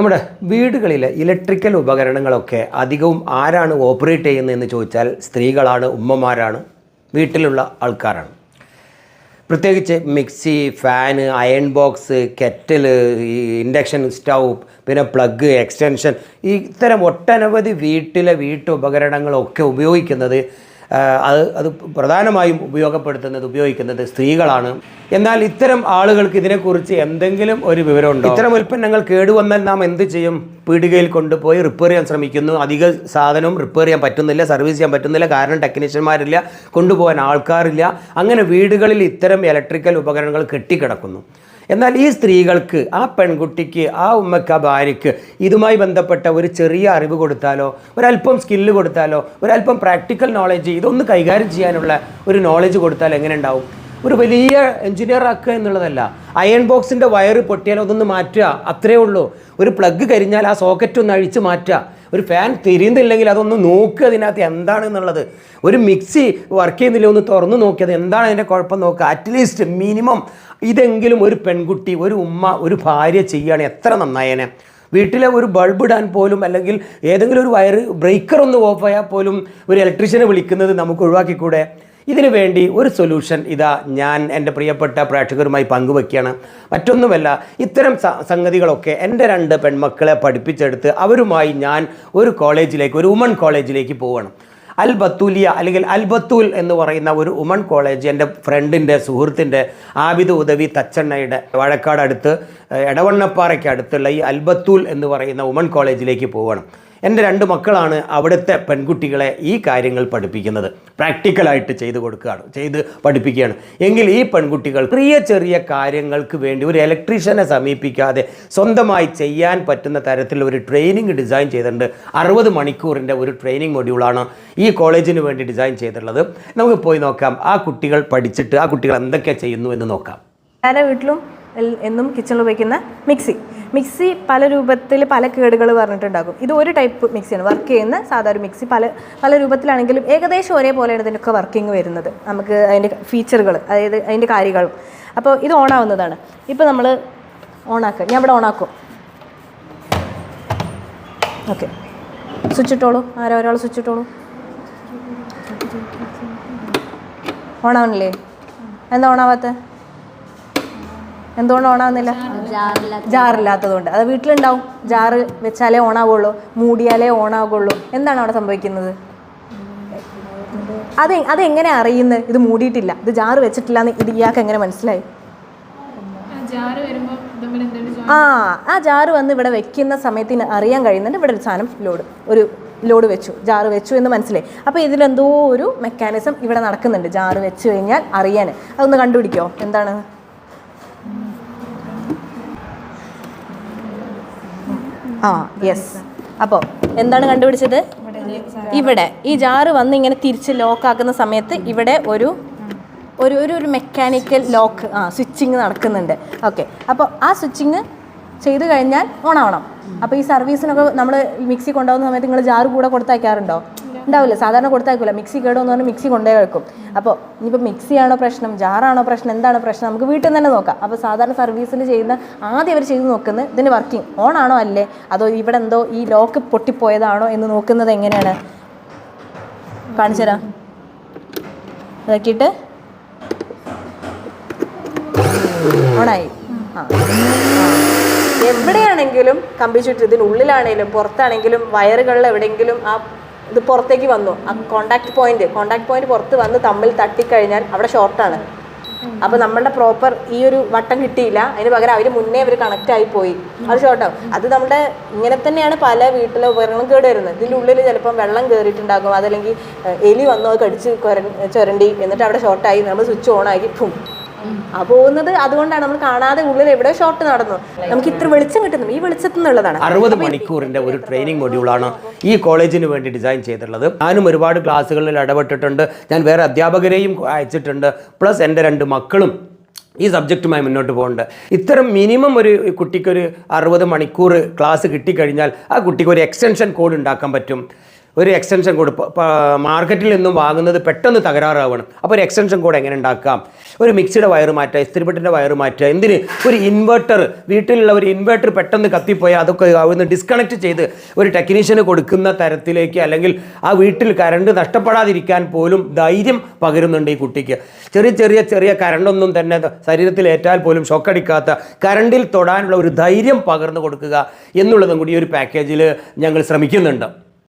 നമ്മുടെ വീടുകളിലെ ഇലക്ട്രിക്കൽ ഉപകരണങ്ങളൊക്കെ അധികവും ആരാണ് ഓപ്പറേറ്റ് ചെയ്യുന്നതെന്ന് ചോദിച്ചാൽ സ്ത്രീകളാണ് ഉമ്മമാരാണ് വീട്ടിലുള്ള ആൾക്കാരാണ്. പ്രത്യേകിച്ച് mixie fan iron box kettle induction stove പിന്നെ പ്ലഗ് എക്സ്റ്റൻഷൻ ഇത്തരം ഒട്ടനവധി വീട്ടിലെ വീട്ടുപകരണങ്ങളൊക്കെ ഉപയോഗിക്കുന്നത് അത് അത് പ്രധാനമായും ഉപയോഗപ്പെടുത്തുന്നത് ഉപയോഗിക്കുന്നത് സ്ത്രീകളാണ്. എന്നാൽ ഇത്തരം ആളുകൾക്ക് ഇതിനെക്കുറിച്ച് എന്തെങ്കിലും ഒരു വിവരമുണ്ടോ? ഇത്തരം ഉൽപ്പന്നങ്ങൾ കേടുവന്നാൽ നാം എന്ത് ചെയ്യും? പീടികയിൽ കൊണ്ടുപോയി റിപ്പയർ ചെയ്യാൻ ശ്രമിക്കുന്നു. അധിക സാധനവും റിപ്പയർ ചെയ്യാൻ പറ്റുന്നില്ല സർവീസ് ചെയ്യാൻ പറ്റുന്നില്ല കാരണം ടെക്നീഷ്യന്മാരില്ല കൊണ്ടുപോകാൻ ആൾക്കാരില്ല. അങ്ങനെ വീടുകളിൽ ഇത്തരം ഇലക്ട്രിക്കൽ ഉപകരണങ്ങൾ കെട്ടിക്കിടക്കുന്നു. എന്നാൽ ഈ സ്ത്രീകൾക്ക് ആ പെൺകുട്ടിക്ക് ആ ഉമ്മക്ക് ആ ഭാര്യയ്ക്ക് ഇതുമായി ബന്ധപ്പെട്ട ഒരു ചെറിയ അറിവ് കൊടുത്താലോ ഒരല്പം സ്കില്ല് കൊടുത്താലോ ഒരല്പം പ്രാക്ടിക്കൽ നോളജ് ഇതൊന്ന് കൈകാര്യം ചെയ്യാനുള്ള ഒരു നോളജ് കൊടുത്താൽ എങ്ങനെ ഉണ്ടാവും? ഒരു വലിയ എഞ്ചിനീയർ ആക്കുക എന്നുള്ളതല്ല. അയൺ ബോക്സിന്റെ വയറ് പൊട്ടിയാൽ അതൊന്ന് മാറ്റുക. അത്രേ ഉള്ളൂ. ഒരു പ്ലഗ് കരിഞ്ഞാൽ ആ സോക്കറ്റ് ഒന്ന് അഴിച്ച് മാറ്റുക. ഒരു ഫാൻ തിരിയുന്നില്ലെങ്കിൽ അതൊന്ന് നോക്കുക അതിനകത്ത് എന്താണെന്നുള്ളത് ഒരു മിക്സി വർക്ക് ചെയ്യുന്നില്ല ഒന്ന് തുറന്നു നോക്കിയത് എന്താണ് അതിന്റെ കുഴപ്പം നോക്കുക. അറ്റ്ലീസ്റ്റ് മിനിമം ഇതെങ്കിലും ഒരു പെൺകുട്ടി ഒരു ഉമ്മ ഒരു ഭാര്യ ചെയ്യുകയാണ്. എത്ര നന്നായേനെ വീട്ടിലെ ഒരു ബൾബ് ഇടാൻ പോലും അല്ലെങ്കിൽ ഏതെങ്കിലും ഒരു വയർ ബ്രേക്കർ ഒന്ന് ഓഫ് ആയാൽ പോലും ഒരു ഇലക്ട്രീഷ്യനെ വിളിക്കുന്നത് നമുക്ക് ഒഴിവാക്കിക്കൂടെ? ഇതിനു വേണ്ടി ഒരു സൊല്യൂഷൻ ഇതാ ഞാൻ എന്റെ പ്രിയപ്പെട്ട പ്രേക്ഷകരുമായി പങ്കുവെക്കുകയാണ്. മറ്റൊന്നുമല്ല ഇത്തരം സംഗതികളൊക്കെ എന്റെ രണ്ട് പെൺമക്കളെ പഠിപ്പിച്ചെടുത്ത് അവരുമായി ഞാൻ ഒരു കോളേജിലേക്ക് ഒരു ഉമൺ കോളേജിലേക്ക് പോവണം. അൽ ബത്തൂലിയ അല്ലെങ്കിൽ അൽ ബത്തൂൽ എന്ന് പറയുന്ന ഒരു ഉമൺ കോളേജ് എന്റെ ഫ്രണ്ടിന്റെ സുഹൃത്തിന്റെ ആബിദ് ഉദവി തച്ചണ്ണയുടെ വാഴക്കാട് അടുത്ത് എടവണ്ണപ്പാറയ്ക്ക് അടുത്തുള്ള ഈ അൽബത്തൂൽ എന്ന് പറയുന്ന ഉമൺ കോളേജിലേക്ക് പോവുകയാണ് എന്റെ രണ്ട് മക്കളാണ് അവിടുത്തെ പെൺകുട്ടികളെ ഈ കാര്യങ്ങൾ പഠിപ്പിക്കുന്നത്. പ്രാക്ടിക്കലായിട്ട് ചെയ്ത് കൊടുക്കുകയാണ് ചെയ്ത് പഠിപ്പിക്കുകയാണ്. എങ്കിൽ ഈ പെൺകുട്ടികൾ ചെറിയ ചെറിയ കാര്യങ്ങൾക്ക് വേണ്ടി ഒരു ഇലക്ട്രീഷ്യനെ സമീപിക്കാതെ സ്വന്തമായി ചെയ്യാൻ പറ്റുന്ന തരത്തിൽ ഒരു ട്രെയിനിങ് ഡിസൈൻ ചെയ്തിട്ടുണ്ട്. അറുപത് മണിക്കൂറിന്റെ ഒരു ട്രെയിനിങ് മൊഡ്യൂളാണ് ഈ കോളേജിന് വേണ്ടി ഡിസൈൻ ചെയ്തിട്ടുള്ളത്. നമുക്ക് പോയി നോക്കാം ആ കുട്ടികൾ പഠിച്ചിട്ട് ആ കുട്ടികൾ എന്തൊക്കെ ചെയ്യുന്നു എന്ന് നോക്കാം. വീട്ടിലും എന്നും കിച്ചണിൽ ഉപയോഗിക്കുന്ന മിക്സി മിക്സി പല രൂപത്തിൽ പല കേടുകൾ പറഞ്ഞിട്ടുണ്ടാകും ഇത് ഒരു ടൈപ്പ് മിക്സിയാണ് വർക്ക് ചെയ്യുന്ന സാധാരണ മിക്സി പല പല രൂപത്തിലാണെങ്കിലും ഏകദേശം ഒരേപോലെയാണ് ഇതിനൊക്കെ വർക്കിംഗ് വരുന്നത്. നമുക്ക് അതിന്റെ ഫീച്ചറുകൾ അതായത് അതിന്റെ കാര്യങ്ങളും അപ്പോൾ ഇത് ഓണാവുന്നതാണ് ഇപ്പോൾ നമ്മൾ ഓണാക്കുക ഞാൻ ഇവിടെ ഓണാക്കും ഓക്കെ സ്വിച്ച് ഇട്ടോളൂ. ആരോ ഒരാൾ സ്വിച്ച് ഇട്ടോളൂ? ഓണാവണില്ലേ എന്താ ഓണാവാത്തത് എന്തുകൊണ്ട് ഓണാവുന്നില്ല? ജാറില്ലാത്തതുകൊണ്ട്. അത് വീട്ടിലുണ്ടാവും. ജാറ് വെച്ചാലേ ഓണാവുള്ളൂ മൂടിയാലേ ഓണാവുള്ളൂ എന്താണ് അവിടെ സംഭവിക്കുന്നത്? അത് അതെങ്ങനെ അറിയുന്നത് ഇത് മൂടിയിട്ടില്ല. ഇത് ജാറ് വെച്ചിട്ടില്ല എന്ന് ഇത് ഇയാൾക്ക് എങ്ങനെ മനസ്സിലായി? ആ ആ ജാറ് വന്ന് ഇവിടെ വെക്കുന്ന സമയത്തിന് അറിയാൻ കഴിയുന്നുണ്ട്. ഇവിടെ ഒരു സാധനം ലോഡ് ഒരു ലോഡ് വെച്ചു. ജാറ് വെച്ചു എന്ന് മനസ്സിലായി. അപ്പോൾ ഇതിലെന്തോ ഒരു മെക്കാനിസം ഇവിടെ നടക്കുന്നുണ്ട്. ജാറ് വെച്ച് കഴിഞ്ഞാൽ അറിയാൻ. അതൊന്ന് കണ്ടുപിടിക്കോ? എന്താണ്? ആ യെസ് അപ്പോൾ എന്താണ് കണ്ടുപിടിച്ചത്? ഇവിടെ. ഈ ജാറ് വന്ന് ഇങ്ങനെ തിരിച്ച് ലോക്ക് ആക്കുന്ന സമയത്ത് ഇവിടെ ഒരു ഒരു ഒരു ഒരു മെക്കാനിക്കൽ ലോക്ക് ആ സ്വിച്ചിങ് നടക്കുന്നുണ്ട്. ഓക്കെ അപ്പോൾ ആ സ്വിച്ചിങ് ചെയ്ത് കഴിഞ്ഞാൽ ഓണാവണം. അപ്പോൾ ഈ സർവീസിനൊക്കെ നമ്മൾ മിക്സി കൊണ്ടുപോകുന്ന സമയത്ത് നിങ്ങൾ ജാറ് കൂടെ കൊടുത്തയക്കാറുണ്ടോ? ഉണ്ടാവില്ല. സാധാരണ കൊടുത്തയക്കില്ല മിക്സി കേടുമെന്ന് പറഞ്ഞാൽ മിക്സി കൊണ്ടേ വെക്കും. അപ്പോൾ ഇനിയിപ്പോൾ മിക്സിയാണോ പ്രശ്നം? ജാറാണോ പ്രശ്നം? എന്താണ് പ്രശ്നം? നമുക്ക് വീട്ടിൽ നിന്ന് തന്നെ നോക്കാം. അപ്പോൾ സാധാരണ സർവീസിൽ ചെയ്യുന്ന ആദ്യം അവർ ചെയ്ത് നോക്കുന്നത് ഇതിന്റെ വർക്കിംഗ് ഓൺ ആണോ അല്ലേ? അതോ ഇവിടെ എന്തോ ഈ ലോക്ക് പൊട്ടിപ്പോയതാണോ എന്ന് നോക്കുന്നത് എങ്ങനെയാണ്? കാണിച്ചു തരാം. ഇതാക്കിയിട്ട്. ഓണായി ആ. എവിടെയാണെങ്കിലും കമ്പി ചുറ്റും ഇതിനുള്ളിലാണെങ്കിലും പുറത്താണെങ്കിലും വയറുകളിൽ എവിടെയെങ്കിലും ആ ഇത് പുറത്തേക്ക് വന്നു. ആ കോണ്ടാക്ട് പോയിന്റ് കോണ്ടാക്ട് പോയിന്റ് പുറത്ത് വന്ന് തമ്മിൽ തട്ടിക്കഴിഞ്ഞാൽ അവിടെ ഷോർട്ടാണ് അപ്പൊ നമ്മളുടെ പ്രോപ്പർ ഈ ഒരു വട്ടം കിട്ടിയില്ല. അതിന് പകരം അവർ മുന്നേ അവർ കണക്ട് ആയി പോയി. അത് ഷോർട്ടാവും അത് നമ്മുടെ ഇങ്ങനെ തന്നെയാണ് പല വീട്ടിലെ ഉപകരണങ്ങളും കേട് വരുന്നത്. ഇതിന്റെ ഉള്ളിൽ ചിലപ്പം വെള്ളം കയറിയിട്ടുണ്ടാകും അതല്ലെങ്കിൽ എലി വന്നു അത് കടിച്ച് ചുരണ്ടി. എന്നിട്ട് അവിടെ ഷോർട്ടായി നമ്മൾ സ്വിച്ച് ഓൺ ആക്കി ആ പോകുന്നത് അതുകൊണ്ടാണ് നമ്മൾ കാണാതെ ഉള്ളിൽ എവിടെ ഷോർട്ട് നടന്നു. നമുക്ക് ഇത്ര വെളിച്ചം കിട്ടുന്നു. ഈ വെളിച്ചത്തിൽ നിന്നുള്ളതാണ്. അറുപത് മണിക്കൂറിന്റെ ഒരു ട്രെയിനിങ് മൊഡ്യൂളാണ് ഈ കോളേജിന് വേണ്ടി ഡിസൈൻ ചെയ്തിട്ടുള്ളത്. ഞാനും ഒരുപാട് ക്ലാസ്സുകളിൽ ഇടപെട്ടിട്ടുണ്ട്. ഞാൻ വേറെ അധ്യാപകരെയും അയച്ചിട്ടുണ്ട്. പ്ലസ് എന്റെ രണ്ട് മക്കളും ഈ സബ്ജക്റ്റുമായി മുന്നോട്ട് പോകുന്നുണ്ട് ഇത്തരം മിനിമം ഒരു കുട്ടിക്കൊരു അറുപത് മണിക്കൂർ ക്ലാസ് കിട്ടിക്കഴിഞ്ഞാൽ ആ കുട്ടിക്ക് ഒരു എക്സ്റ്റൻഷൻ കോഡ് ഉണ്ടാക്കാൻ പറ്റും. ഒരു എക്സ്റ്റൻഷൻ കോഡ് മാർക്കറ്റിൽ നിന്നും വാങ്ങുന്നത് പെട്ടെന്ന് തകരാറാവണം. അപ്പോൾ ഒരു എക്സ്റ്റൻഷൻ കോഡ് എങ്ങനെ ഉണ്ടാക്കാം? ഒരു മിക്സിയുടെ വയറ് മാറ്റുക ഇസ്തിരിപ്പെട്ടിന്റെ വയറ് മാറ്റുക എന്തിന്? ഒരു ഇൻവെർട്ടർ വീട്ടിലുള്ള ഒരു ഇൻവെർട്ടർ പെട്ടെന്ന് കത്തിപ്പോയാൽ അതൊക്കെ അവിടുന്ന് ഡിസ്കണക്ട് ചെയ്ത് ഒരു ടെക്നീഷ്യന് കൊടുക്കുന്ന തരത്തിലേക്ക് അല്ലെങ്കിൽ ആ വീട്ടിൽ കറണ്ട് നഷ്ടപ്പെടാതിരിക്കാൻ പോലും ധൈര്യം പകരുന്നുണ്ട് ഈ കുട്ടിക്ക്. ചെറിയ ചെറിയ ചെറിയ കറണ്ടൊന്നും തന്നെ ശരീരത്തിൽ ഏറ്റാൽ പോലും ഷോക്കടിക്കാത്ത കറണ്ടിൽ തൊടാനുള്ള ഒരു ധൈര്യം പകർന്നു കൊടുക്കുക എന്നുള്ളതും കൂടി ഈ ഒരു പാക്കേജിൽ ഞങ്ങൾ ശ്രമിക്കുന്നുണ്ട്.